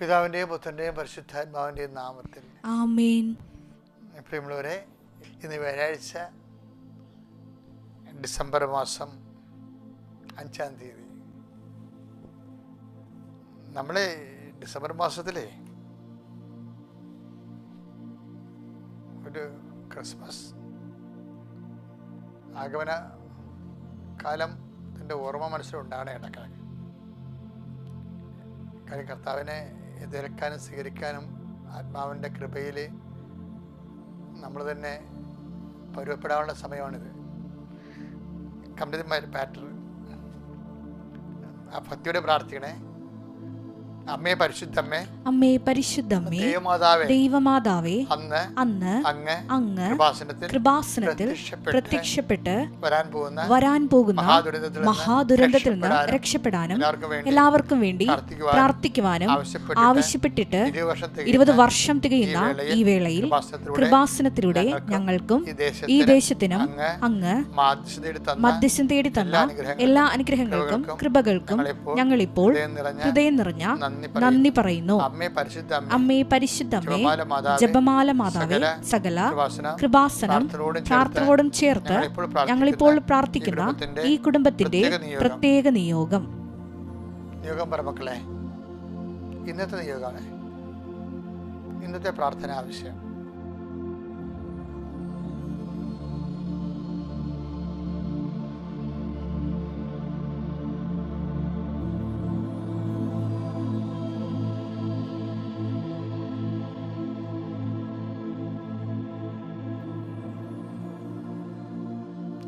പിതാവിന്റെയും പുത്രന്റെയും പരിശുദ്ധാത്മാവിന്റെയും നാമത്തിൽ. ആമേൻ. പ്രിയമുള്ളവരെ ഇന്ന് വ്യാഴാഴ്ച ഡിസംബർ മാസം അഞ്ചാം തീയതി. നമ്മൾ ഡിസംബർ മാസത്തിലെ ഒരു ക്രിസ്മസ് ആഗമന കാലം കാലത്തിന്റെ ഓർമ്മ മനസ്സിലുണ്ടാണ് ഇടക്കിടക്ക് കാര്യം കർത്താവിനെ എതിർക്കാനും സ്വീകരിക്കാനും ആത്മാവിന്റെ കൃപയിൽ നമ്മൾ തന്നെ പരുവപ്പെടാനുള്ള സമയമാണിത്. കമ്പനിമാർ പാറ്റർ ആ ഭക്തിയോടെ പ്രാർത്ഥിക്കണേ. അമ്മേ പരിശുദ്ധമ്മേ. അമ്മേ പരിശുദ്ധമ്മേ ദൈവമാതാവേ ദൈവമാതാവേ അന്ന് അന്ന് അങ്ങ് അങ്ങ് കൃപാസനത്തിൽ കൃപാസനത്തിൽ പ്രത്യക്ഷപ്പെട്ട് വരാൻ പോകുന്ന വരാൻ പോകുന്ന മഹാദുരന്തത്തിൽ നിന്ന് രക്ഷപ്പെടാനും എല്ലാവർക്കും വേണ്ടി പ്രാർത്ഥിക്കുവാനും ആവശ്യപ്പെട്ടിട്ട് ഇരുപത് വർഷം തികയുന്ന ഈ വേളയിൽ കൃപാസനത്തിലൂടെ ഞങ്ങൾക്കും ഈ ദേശത്തിനും അങ്ങ് അങ്ങ് തേടി തന്ന മധ്യസ്ഥം തേടി തന്ന എല്ലാ അനുഗ്രഹങ്ങൾക്കും കൃപകൾക്കും ഞങ്ങളിപ്പോൾ ഹൃദയം നിറഞ്ഞ നന്ദി പറയുന്നു. അമ്മേ പരിശുദ്ധ അമ്മേ. അമ്മേ പരിശുദ്ധമ്മേ ജപമാല മാതാവേ, സകല കൃപാസനം പ്രാർത്ഥനയോടും ചേർത്ത് ഞങ്ങളിപ്പോൾ പ്രാർത്ഥിക്കുന്ന ഈ കുടുംബത്തിന്റെ പ്രത്യേക നിയോഗം. നിയോഗം. പറമക്കളെ ഇന്നത്തെ നിയോഗമാണ്. ഇന്നത്തെ പ്രാർത്ഥന ആവശ്യം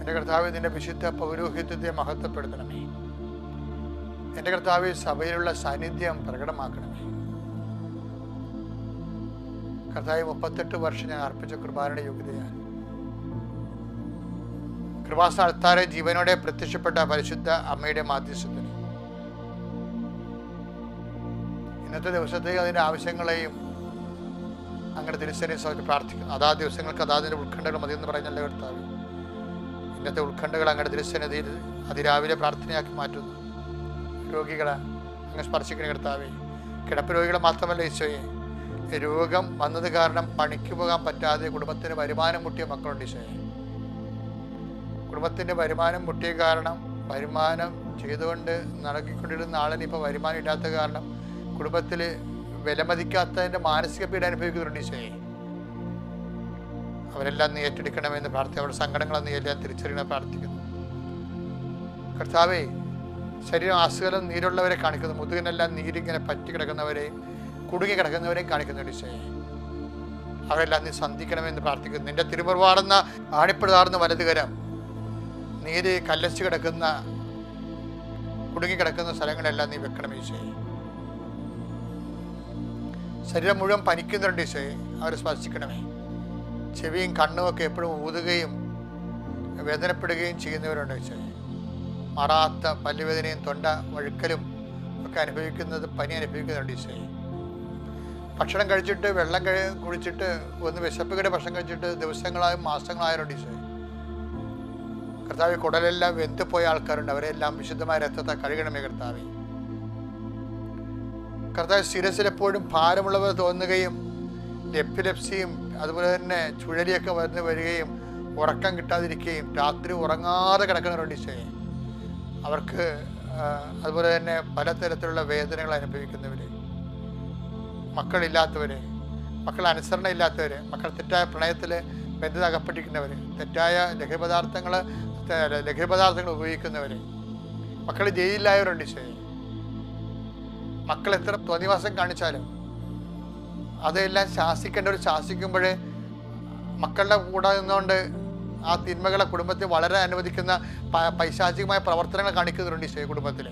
എന്റെ കർത്താവ് ഇതിന്റെ വിശുദ്ധ പൗരോഹിത്യത്തെ മഹത്വപ്പെടുത്തണമേ. എന്റെ കർത്താവ് സഭയിലുള്ള സാന്നിധ്യം പ്രകടമാക്കണമേ. കർത്താവ് മുപ്പത്തെട്ട് വർഷം ഞാൻ അർപ്പിച്ച കുർബാനയുടെ യോഗ്യതയാണ്. കൃപാസ അൾത്താരെ ജീവനോടെ പ്രത്യക്ഷപ്പെട്ട പരിശുദ്ധ അമ്മയുടെ മാധ്യസ്ഥത്തിന്. ഇന്നത്തെ ദിവസത്തേക്ക് അതിന്റെ ആവശ്യങ്ങളെയും അങ്ങനെ തിരിച്ചറിയാൻ സമയത്ത് പ്രാർത്ഥിക്കുന്നു. അതാ ദിവസങ്ങൾക്ക് അതാതിന്റെ ഉത്കണ്ഠകൾ എന്ന് പറയുന്നല്ലേ കർത്താവ്. ഇന്നത്തെ ഉത്കണ്ഠകൾ അങ്ങയുടെ തിരുസന്നിധിയിൽ അതിരാവിലെ പ്രാർത്ഥനയാക്കി മാറ്റുന്നു. രോഗികളെ അങ്ങ് സ്പർശിക്കണ കർത്താവേ. കിടപ്പ് രോഗികളെ മാത്രമല്ല ഈശോയെ. രോഗം വന്നത് കാരണം പണിക്ക് പോകാൻ പറ്റാതെ കുടുംബത്തിന് വരുമാനം മുട്ടിയ മക്കളുണ്ട് ഈശോയെ. കുടുംബത്തിന്റെ വരുമാനം മുട്ടിയ കാരണം വരുമാനം ചെയ്തുകൊണ്ട് നടക്കിക്കൊണ്ടിരുന്ന ആളിന് ഇപ്പോൾ വരുമാനം ഇല്ലാത്ത കാരണം കുടുംബത്തിൽ വിലമതിക്കാത്തതിന്റെ മാനസിക പീഡ അനുഭവിക്കുന്നുണ്ട് ഈശോയെ. അവരെല്ലാം നീ ഏറ്റെടുക്കണമെന്ന് പ്രാർത്ഥിക്കും അവരുടെ സങ്കടങ്ങളെ നീ എല്ലാം തിരിച്ചറിയണം പ്രാർത്ഥിക്കുന്നു. കർത്താവേ ശരീരം ആസുകലം നീരുള്ളവരെ കാണിക്കുന്നു. മുതുകിനെല്ലാം നീരിങ്ങനെ പറ്റി കിടക്കുന്നവരെ കുടുങ്ങി കിടക്കുന്നവരെയും കാണിക്കുന്നുണ്ട് ഈശോയെ. അവരെല്ലാം നീ സന്ധിക്കണമെന്ന് പ്രാർത്ഥിക്കുന്നു. നിന്റെ തിരുമുറവാടുന്ന ആണിപ്പിടാർന്ന വലതുകരം നീര് കല്ലച്ച് കിടക്കുന്ന കുടുങ്ങി കിടക്കുന്ന സ്ഥലങ്ങളെല്ലാം നീ വെക്കണം ഈശോയെ. ശരീരം മുഴുവൻ പനിക്കുന്നുണ്ട് ഈശോയെ. അവരെ സ്പർശിക്കണമേ. ചെവിയും കണ്ണുമൊക്കെ എപ്പോഴും ഊതുകയും വേദനപ്പെടുകയും ചെയ്യുന്നവരുണ്ട് വെച്ചാൽ മാറാത്ത പല്ലുവേദനയും തൊണ്ട വഴുക്കലും ഒക്കെ അനുഭവിക്കുന്നത് പനി അനുഭവിക്കുന്നുണ്ട് ഈശോയെ ഭക്ഷണം കഴിച്ചിട്ട് വെള്ളം കഴി കുടിച്ചിട്ട് ഒന്ന് വിശപ്പുകയുടെ ഭക്ഷണം കഴിച്ചിട്ട് ദിവസങ്ങളായും മാസങ്ങളായാലുണ്ട് ഈശോയെ കർത്താവ് കുടലെല്ലാം വെന്തുപോയ ആൾക്കാരുണ്ട്. അവരെല്ലാം വിശുദ്ധമായ രക്തത്തെ കഴുകണമേ കർത്താവ്. കർത്താവ് ശിരസിലെപ്പോഴും ഭാരമുള്ളവർ തോന്നുകയും എപ്പിലെപ്സിയും അതുപോലെ തന്നെ ചുഴലിയൊക്കെ വരുന്ന വരികയും ഉറക്കം കിട്ടാതിരിക്കുകയും രാത്രി ഉറങ്ങാതെ കിടക്കുന്നവരുണ്ട് ഈശോയെ അവർക്ക് അതുപോലെ തന്നെ പലതരത്തിലുള്ള വേദനകൾ അനുഭവിക്കുന്നവർ മക്കളില്ലാത്തവർ മക്കൾ അനുസരണ ഇല്ലാത്തവർ മക്കൾ തെറ്റായ പ്രണയത്തിൽ ബന്ധത അകപ്പെട്ടിരിക്കുന്നവർ തെറ്റായ ലഹരിപദാർത്ഥങ്ങൾ ലഹരിപദാർത്ഥങ്ങൾ ഉപയോഗിക്കുന്നവർ മക്കൾ ജയിലിലായവരുണ്ട് ഈശോയെ മക്കൾ എത്ര പ്രതിവാസം കാണിച്ചാലും അതെല്ലാം ശാസിക്കേണ്ടവർ ശാസിക്കുമ്പോൾ മക്കളുടെ കൂടെ നിന്നുകൊണ്ട് ആ തിന്മകളെ കുടുംബത്തിൽ വളരെ അനുവദിക്കുന്ന പൈശാചികമായ പ്രവർത്തനങ്ങൾ കാണിക്കുന്നുണ്ട് ഈശോയെ കുടുംബത്തിൽ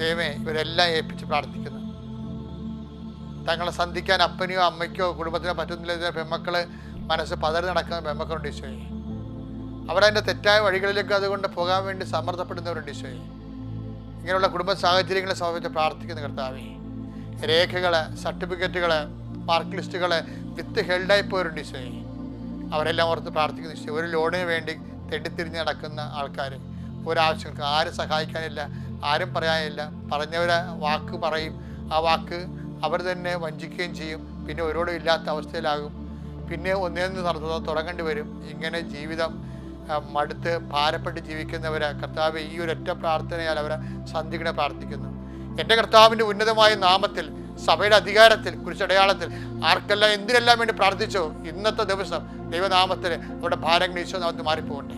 ദൈവമേ ഇവരെല്ലാം ഏൽപ്പിച്ച് പ്രാർത്ഥിക്കുന്നു. തങ്ങളെ സന്ധിക്കാൻ അപ്പനെയോ അമ്മയ്ക്കോ കുടുംബത്തിനോ പറ്റുന്നില്ല പെമ്മക്കൾ മനസ്സ് പതറി നടക്കുന്ന പെമ്മക്കളുണ്ട് ഈശോയെ. അവരതിന്റെ തെറ്റായ വഴികളിലേക്ക് അതുകൊണ്ട് പോകാൻ വേണ്ടി സമ്മർദ്ദപ്പെടുന്നവരുണ്ട് ഈശോയെ. ഇങ്ങനെയുള്ള കുടുംബ സാഹചര്യങ്ങളെ സമർപ്പിച്ച് പ്രാർത്ഥിക്കുന്ന കർത്താവേ. രേഖകൾ സർട്ടിഫിക്കറ്റുകൾ മാർക്ക് ലിസ്റ്റുകൾ വിത്ത് ഹെൽഡായി പോയിട്ടുണ്ട് ഈശോയെ. അവരെല്ലാം ഓർത്ത് പ്രാർത്ഥിക്കുന്ന ഈശോ ഒരു ലോണിന് വേണ്ടി തെണ്ടിത്തിരിഞ്ഞ് നടക്കുന്ന ആൾക്കാർ ഒരാവശ്യങ്ങൾക്ക് ആരും സഹായിക്കാനില്ല ആരും പറയാനില്ല. പറഞ്ഞവരെ വാക്ക് പറയും. ആ വാക്ക് അവർ തന്നെ വഞ്ചിക്കുകയും ചെയ്യും. പിന്നെ ഒരോടും ഇല്ലാത്ത അവസ്ഥയിലാകും. പിന്നെ ഒന്നേന്ന് നടത്തുക തുടങ്ങേണ്ടി വരും. ഇങ്ങനെ ജീവിതം മടുത്ത് ഭാരപ്പെട്ട് ജീവിക്കുന്നവരെ കർത്താവ് ഈ ഒരൊറ്റ പ്രാർത്ഥനയാൽ അവരെ സന്ധിക്കണ പ്രാർത്ഥിക്കുന്നു. എന്റെ കർത്താവിന്റെ ഉന്നതമായ നാമത്തിൽ സഭയുടെ അധികാരത്തിൽ കുരിശടയാളത്തിൽ ആർക്കെല്ലാം എന്തിനെല്ലാം വേണ്ടി പ്രാർത്ഥിച്ചോ ഇന്നത്തെ ദിവസം ദൈവനാമത്തിൽ അവരുടെ ഭാരങ്ങൾ ഈശോ നാമത്തിൽ മാറിപ്പോകട്ടെ.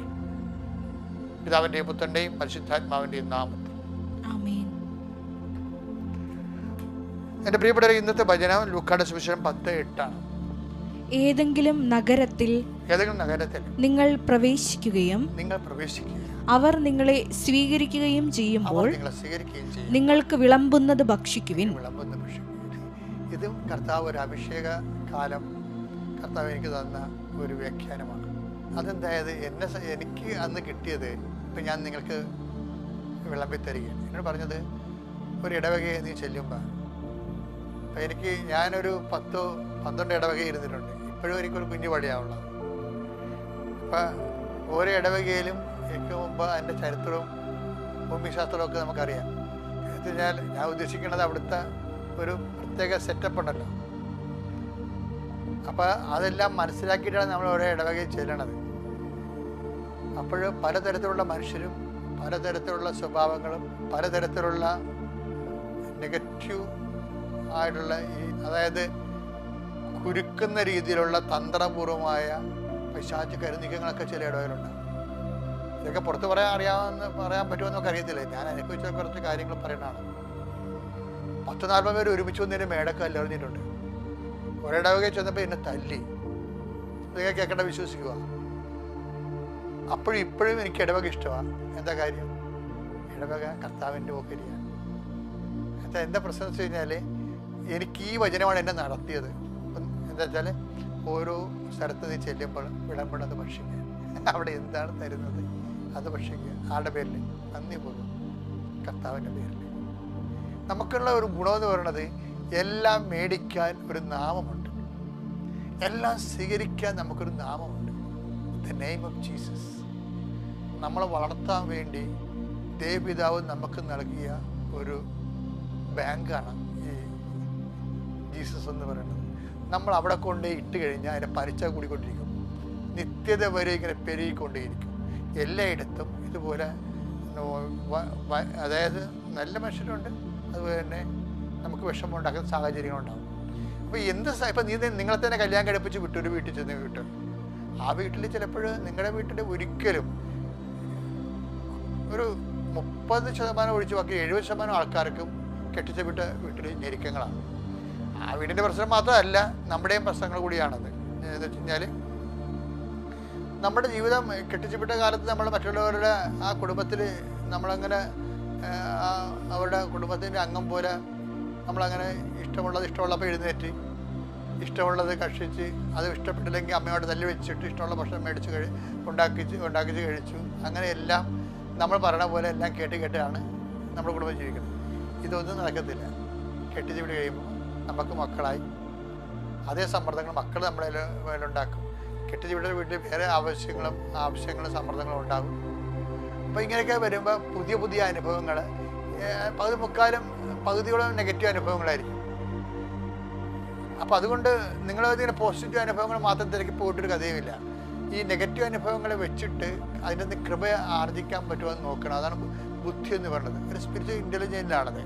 പിതാവിന്റെയും പുത്രന്റെയും പരിശുദ്ധാത്മാവിന്റെയും നാമത്തിൽ. എന്റെ പ്രിയപ്പെട്ടവരെ ഇന്നത്തെ ഭജന ലൂക്കാട് സുവിശേഷം പത്ത് എട്ടാണ്. ഏതെങ്കിലും നഗരത്തിൽ ഏതെങ്കിലും നഗരത്തിൽ നിങ്ങൾ പ്രവേശിക്കുകയും നിങ്ങൾ പ്രവേശിക്കുക അവർ നിങ്ങളെ സ്വീകരിക്കുകയും ചെയ്യുമ്പോൾ നിങ്ങൾക്ക് വിളമ്പുന്നത് ഭക്ഷിക്കുവിൻ. ഇതും കർത്താവ് ഒരു അഭിഷേക കാലം കർത്താവ് എനിക്ക് തന്ന ഒരു വ്യാഖ്യാനമാണ്. അതെന്തായത്? എന്നെ എനിക്ക് അന്ന് കിട്ടിയത് ഇപ്പം ഞാൻ നിങ്ങൾക്ക് വിളമ്പി തരികയാണ് എന്നോട് പറഞ്ഞത് ഒരു ഇടവകയെ നീ ചെല്ലുമ്പോൾ അപ്പം എനിക്ക് ഞാനൊരു പത്തോ പന്ത്രണ്ട് ഇടവക ഇരുന്നിട്ടുണ്ട്. ഇപ്പോഴും എനിക്കൊരു കുഞ്ഞു പടിയാവുള്ളത് അപ്പം ഓരോ ഇടവകയിലും എനിക്ക് മുമ്പ് അതിന്റെ ചരിത്രവും ഭൂമിശാസ്ത്രവും ഒക്കെ നമുക്കറിയാം. എന്ന് ഞാൻ ഉദ്ദേശിക്കുന്നത് അവിടുത്തെ ഒരു പ്രത്യേക സെറ്റപ്പ് ഉണ്ടല്ലോ. അപ്പോൾ അതെല്ലാം മനസ്സിലാക്കിയിട്ടാണ് നമ്മൾ ഓരോ ഇടവകയിൽ ചെല്ലണത്. അപ്പോൾ പലതരത്തിലുള്ള മനുഷ്യരും പലതരത്തിലുള്ള സ്വഭാവങ്ങളും പലതരത്തിലുള്ള നെഗറ്റീവ് ആയിട്ടുള്ള ഈ അതായത് കുരുക്കുന്ന രീതിയിലുള്ള തന്ത്രപൂർവമായ പൈശാചി കരുനീക്കങ്ങളൊക്കെ ചില ഇടവയിലുണ്ട് ഇതൊക്കെ പുറത്ത് പറയാൻ അറിയാമെന്ന് പറയാൻ പറ്റുമെന്നൊക്കെ അറിയത്തില്ല. ഞാൻ അനുഭവിച്ച കുറച്ച് കാര്യങ്ങൾ പറയുന്നതാണ്. പത്ത് നാൽപ്പത് പേര് ഒരുമിച്ച് വന്നതിന് മേടക്കം എറിഞ്ഞിട്ടുണ്ട് ഒരിടവകയിൽ ചെന്നപ്പോൾ എന്നെ തല്ലി. ഇതൊക്കെ കേൾക്കേണ്ട വിശ്വസിക്കുക. അപ്പോഴും ഇപ്പോഴും എനിക്ക് ഇടവക ഇഷ്ടമാണ് എന്താ കാര്യം? ഇടവക കർത്താവിന്റെ ഓഹരിയാണ് എന്താ എന്താ പ്രശ്നം വെച്ച് കഴിഞ്ഞാൽ എനിക്ക് ഈ വചനമാണ് എന്നെ നടത്തിയത്. എന്താ വെച്ചാൽ ഓരോ സ്ഥലത്ത് നീ ചെല്ലുമ്പോൾ വിളമ്പണത് പക്ഷിക്ക് അവിടെ എന്താണ് തരുന്നത്? അത് പക്ഷേ ആരുടെ പേരിൽ നന്ദി പൂർവം കർത്താവിന്റെ പേരിൽ നമുക്കുള്ള ഒരു ഗുണമെന്ന് പറയുന്നത് എല്ലാം മേടിക്കാൻ ഒരു നാമമുണ്ട്. എല്ലാം സ്വീകരിക്കാൻ നമുക്കൊരു നാമമുണ്ട്. ദ നെയിം ഓഫ് ജീസസ് നമ്മളെ വളർത്താൻ വേണ്ടി ദേവപിതാവ് നമുക്ക് നൽകിയ ഒരു ബാങ്കാണ് ഈ ജീസസ് എന്ന് പറയുന്നത്. നമ്മൾ അവിടെ കൊണ്ട് ഇട്ട് കഴിഞ്ഞാൽ അതിന്റെ പരിച്ച കൂടിക്കൊണ്ടിരിക്കും. നിത്യത വരെ ഇങ്ങനെ പെരുകിക്കൊണ്ടേയിരിക്കും. എല്ലായിടത്തും ഇതുപോലെ അതായത് നല്ല മനുഷ്യരുണ്ട് അതുപോലെ തന്നെ നമുക്ക് വിഷമം ഉണ്ടാക്കുന്ന സാഹചര്യങ്ങളുണ്ടാകും അപ്പോൾ എന്ത് ഇപ്പം നീ നിങ്ങളെ തന്നെ കല്യാണം കഴിപ്പിച്ച് വിട്ടു ഒരു വീട്ടിൽ ചെന്ന് വിട്ടു. ആ വീട്ടിൽ ചിലപ്പോൾ നിങ്ങളുടെ വീട്ടിൽ ഒരിക്കലും ഒരു മുപ്പത് ശതമാനം ഒഴിച്ച് ബാക്കി എഴുപത് ശതമാനം ആൾക്കാർക്കും കെട്ടിച്ച വിട്ട വീട്ടിൽ ഞെരുക്കങ്ങളാണ്. ആ വീടിന്റെ പ്രശ്നം മാത്രമല്ല നമ്മുടെയും പ്രശ്നങ്ങൾ കൂടിയാണത്. എന്ന് വെച്ച് കഴിഞ്ഞാൽ നമ്മുടെ ജീവിതം കെട്ടിച്ചുപിട്ട കാലത്ത് നമ്മൾ മറ്റുള്ളവരുടെ ആ കുടുംബത്തിൽ നമ്മളങ്ങനെ അവരുടെ കുടുംബത്തിന്റെ അംഗം പോലെ നമ്മളങ്ങനെ ഇഷ്ടമുള്ളത് ഇഷ്ടമുള്ളപ്പോൾ എഴുന്നേറ്റ് ഇഷ്ടമുള്ളത് കഷിച്ച് അത് ഇഷ്ടപ്പെട്ടില്ലെങ്കിൽ അമ്മയോട് തല്ലി വെച്ചിട്ട് ഇഷ്ടമുള്ള ഭക്ഷണം മേടിച്ച് കഴി ഉണ്ടാക്കിച്ച് ഉണ്ടാക്കിച്ച് കഴിച്ചു. അങ്ങനെ എല്ലാം നമ്മൾ പറയണ പോലെ എല്ലാം കേട്ട് കേട്ടാണ് നമ്മുടെ കുടുംബം ജീവിക്കുന്നത്. ഇതൊന്നും നടക്കത്തില്ല. കെട്ടിച്ച് വിട്ട് കഴിയുമ്പോൾ നമുക്ക് മക്കളായി അതേ സമ്മർദ്ദങ്ങൾ മക്കൾ നമ്മളെ മേലുണ്ടാക്കും. കെട്ടിച്ച് വിട്ട വീട്ടിൽ വേറെ ആവശ്യങ്ങളും ആവശ്യങ്ങളും സമ്മർദ്ദങ്ങളും ഉണ്ടാകും. അപ്പോൾ ഇങ്ങനെയൊക്കെ വരുമ്പോൾ പുതിയ പുതിയ അനുഭവങ്ങൾ പകുതി മുക്കാലും പകുതിയോളം നെഗറ്റീവ് അനുഭവങ്ങളായിരിക്കും. അപ്പോൾ അതുകൊണ്ട് നിങ്ങൾ ഇതിങ്ങനെ പോസിറ്റീവ് അനുഭവങ്ങൾ മാത്രം തിരക്കി പോയിട്ടൊരു കഥയുമില്ല. ഈ നെഗറ്റീവ് അനുഭവങ്ങളെ വെച്ചിട്ട് അതിന്റെ നിന്ന് കൃപ ആർജിക്കാൻ പറ്റുമോ എന്ന് നോക്കണം. അതാണ് ബുദ്ധി എന്ന് പറയുന്നത്. ഒരു സ്പിരിച്വൽ ഇന്റലിജന്റാണത്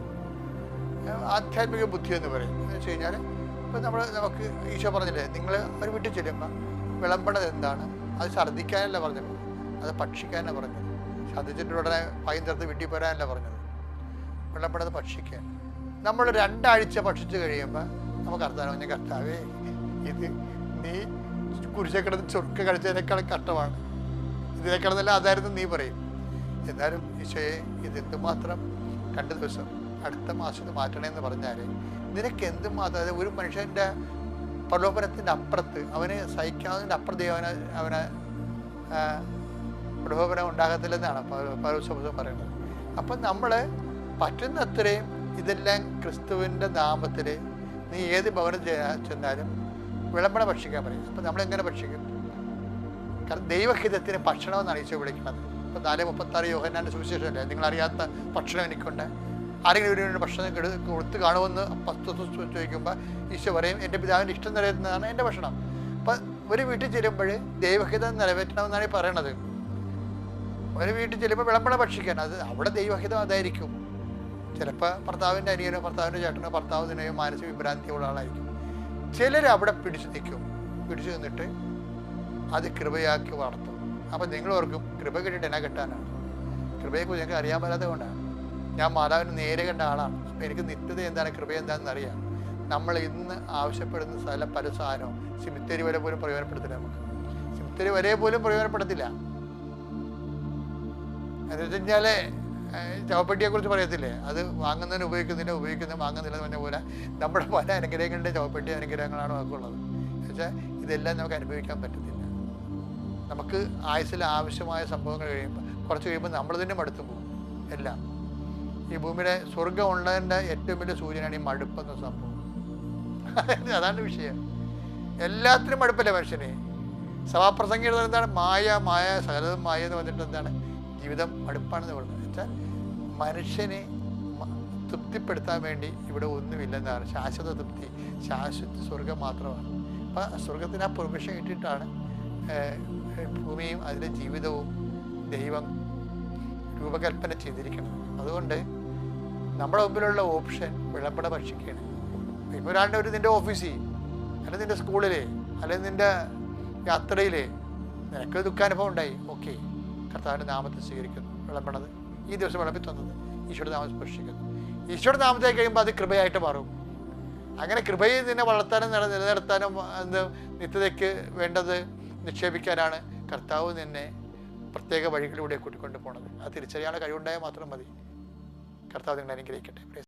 ആധ്യാത്മിക ബുദ്ധി എന്ന് പറയും. എന്ന് വെച്ച് കഴിഞ്ഞാൽ ഇപ്പം നമ്മൾ നമുക്ക് ഈശോ പറഞ്ഞില്ലേ നിങ്ങൾ ഒരു വീട്ടിൽ ചെല്ലുമ്പോൾ വിളമ്പണത് എന്താണ്? അത് ഛർദ്ദിക്കാനല്ല പറഞ്ഞത്. അത് ഭക്ഷിക്കാനല്ല പറഞ്ഞത്. ഛർദ്ദിച്ചിട്ട് ഉടനെ പൈന്തരത്ത് വീട്ടിൽ പോരാനല്ല പറഞ്ഞത്. വിളമ്പണത് ഭക്ഷിക്കാൻ. നമ്മൾ രണ്ടാഴ്ച ഭക്ഷിച്ചു കഴിയുമ്പോൾ നമുക്ക് അർത്ഥം പറഞ്ഞ കർത്താവേ ഇത് നീ കുരിശക്കിടന്ന് കിടന്ന് ചൊറുക്ക കഴിച്ചതിനേക്കാൾ കഷ്ടമാണ്. ഇതിനേക്കാളെന്നല്ല അതായിരുന്നു നീ പറയും. എന്നാലും ഈശോയെ ഇത് എന്തുമാത്രം രണ്ട് ദിവസം അടുത്ത മാസം ഇത് മാറ്റണമെന്ന് പറഞ്ഞാൽ നിനക്ക് എന്തുമാത്രം ഒരു മനുഷ്യന്റെ പ്രലോഭനത്തിന്റെ അപ്പുറത്ത് അവന് സഹിക്കാവുന്നതിന്റെ അപ്പുറത്ത് അവനെ അവനെ പ്രലോഭനം ഉണ്ടാകത്തില്ലെന്നാണ് പൗരസ്വം പറയുന്നത്. അപ്പം നമ്മൾ പറ്റുന്നത്രയും ഇതെല്ലാം ക്രിസ്തുവിന്റെ നാമത്തിൽ നീ ഏത് ഭവനത്തിൽ ചെന്നാലും വിളംബരം ഭക്ഷിക്കാൻ പറയും. അപ്പം നമ്മളെങ്ങനെ ഭക്ഷിക്കും? കാരണം ദൈവഹിതത്തിന് ഭക്ഷണം എന്നാണ് ഈശോ വിളിക്കുന്നത്. ഇപ്പം നാല് മുപ്പത്താറ് യോഹനാന്റെ സുവിശേഷമല്ലേ? നിങ്ങൾ അറിയാത്ത ഭക്ഷണം എനിക്കുണ്ട്. ആരെങ്കിലും വേണ്ടി ഭക്ഷണം കെടു കൊടുത്ത് കാണുമെന്ന് ചോദിക്കുമ്പോൾ ഈശോ പറയും എന്റെ പിതാവിന്റെ ഇഷ്ടം നിറവേറ്റുന്നതാണ് എന്റെ ഭക്ഷണം. അപ്പം ഒരു വീട്ടിൽ ചെല്ലുമ്പോൾ ദൈവഹിതം നിറവേറ്റണമെന്നാണ് ഈ പറയണത്. ഒരു വീട്ടിൽ ചെല്ലുമ്പോൾ വിളമ്പണം ഭക്ഷിക്കാൻ അത് അവിടെ ദൈവഹിതം അതായിരിക്കും. ചിലപ്പോൾ ഭർത്താവിന്റെ അനിയനോ ഭർത്താവിന്റെ ചേട്ടനോ ഭർത്താവിനെയോ മാനസിക വിഭ്രാന്തിയുള്ള ആളായിരിക്കും. ചിലർ അവിടെ പിടിച്ചു നിൽക്കും. പിടിച്ചു നിന്നിട്ട് അത് കൃപയാക്കി വളർത്തും. അപ്പം നിങ്ങൾ ഓർക്കും കൃപ കിട്ടിയിട്ട് എന്നാ കിട്ടാനാണ്? കൃപയെക്കുറിച്ച് ഞങ്ങൾക്ക് അറിയാൻ പറ്റാത്തത് കൊണ്ടാണ്. ഞാൻ മാതാവിന് നേരെ കണ്ട ആളാണ്. എനിക്ക് നിത്യത എന്താണ് കൃപ എന്താണെന്ന് അറിയാം. നമ്മൾ ഇന്ന് ആവശ്യപ്പെടുന്ന സ്ഥല സാധനവും സിമിത്തേരി വരെ പോലും പ്രയോജനപ്പെടുത്തില്ല നമുക്ക്. സിമിത്തേരി വരെ പോലും പ്രയോജനപ്പെടുത്തില്ല. എന്ന് വെച്ച് കഴിഞ്ഞാൽ ചവപ്പെട്ടിയെ കുറിച്ച് പറയത്തില്ലേ? അത് വാങ്ങുന്നതിന് ഉപയോഗിക്കുന്നില്ല ഉപയോഗിക്കുന്ന വാങ്ങുന്നില്ല എന്ന് പറഞ്ഞ പോലെ നമ്മുടെ പല അനുഗ്രഹങ്ങളുടെ ചവപ്പെട്ടി അനുഗ്രഹങ്ങളാണ് നമുക്കുള്ളത്. എന്നുവെച്ചാൽ ഇതെല്ലാം നമുക്ക് അനുഭവിക്കാൻ പറ്റത്തില്ല. നമുക്ക് ആയുസ്സിൽ ആവശ്യമായ സംഭവങ്ങൾ കഴിയുമ്പോൾ കുറച്ച് കഴിയുമ്പോൾ നമ്മൾ തന്നെ മടുത്തു പോകും. എല്ലാം. ഈ ഭൂമിയുടെ സ്വർഗം ഉള്ളതിന്റെ ഏറ്റവും വലിയ സൂചനയാണ് ഈ മടുപ്പെന്ന സംഭവം. അതാണ് വിഷയം. എല്ലാത്തിനും മടുപ്പല്ലേ മനുഷ്യനെ? സഭാപ്രസംഗം എന്താണ്? മായ മായ സകലതും മായ എന്ന് പറഞ്ഞിട്ട് എന്താണ്? ജീവിതം മടുപ്പാണെന്ന് പറയുന്നത്. വെച്ചാൽ മനുഷ്യനെ തൃപ്തിപ്പെടുത്താൻ വേണ്ടി ഇവിടെ ഒന്നുമില്ലെന്നാണ് ശാശ്വത തൃപ്തി ശാശ്വത സ്വർഗം മാത്രമാണ്. അപ്പം സ്വർഗത്തിന് ആ പെർമിഷൻ കിട്ടിയിട്ടാണ് ഭൂമിയും അതിന്റെ ജീവിതവും ദൈവം രൂപകൽപ്പന ചെയ്തിരിക്കുന്നത്. അതുകൊണ്ട് നമ്മുടെ മുമ്പിലുള്ള ഓപ്ഷൻ വിളമ്പട ഭക്ഷിക്കുകയാണ്. ഇപ്പോൾ ഒരാളുടെ ഒരു നിന്റെ ഓഫീസിൽ അല്ലെങ്കിൽ നിന്റെ സ്കൂളിലെ അല്ലെങ്കിൽ നിന്റെ യാത്രയിലെ നിനക്ക് ദുഃഖാനുഭവം ഉണ്ടായി. ഓക്കെ. കർത്താവിന്റെ നാമത്തെ സ്വീകരിക്കുന്നു വിളമ്പണത് ഈ ദിവസം വിളമ്പി തന്നത് ഈശോയുടെ നാമം സ്പർശിക്കുന്നു. ഈശോയുടെ നാമത്തെ കഴിയുമ്പോൾ അത് കൃപയായിട്ട് മാറും. അങ്ങനെ കൃപയെ നിന്നെ വളർത്താനും നില നിലനിർത്താനും എന്ത് നിത്യതയ്ക്ക് വേണ്ടത് നിക്ഷേപിക്കാനാണ് കർത്താവ് നിന്നെ പ്രത്യേക വഴികളിലൂടെ കൂട്ടിക്കൊണ്ട് പോണത് അത് തിരിച്ചറിയാനുള്ള കഴിവുണ്ടായാൽ മാത്രം മതി. കർത്താവ് നിങ്ങളെ അനുഗ്രഹിക്കട്ടെ.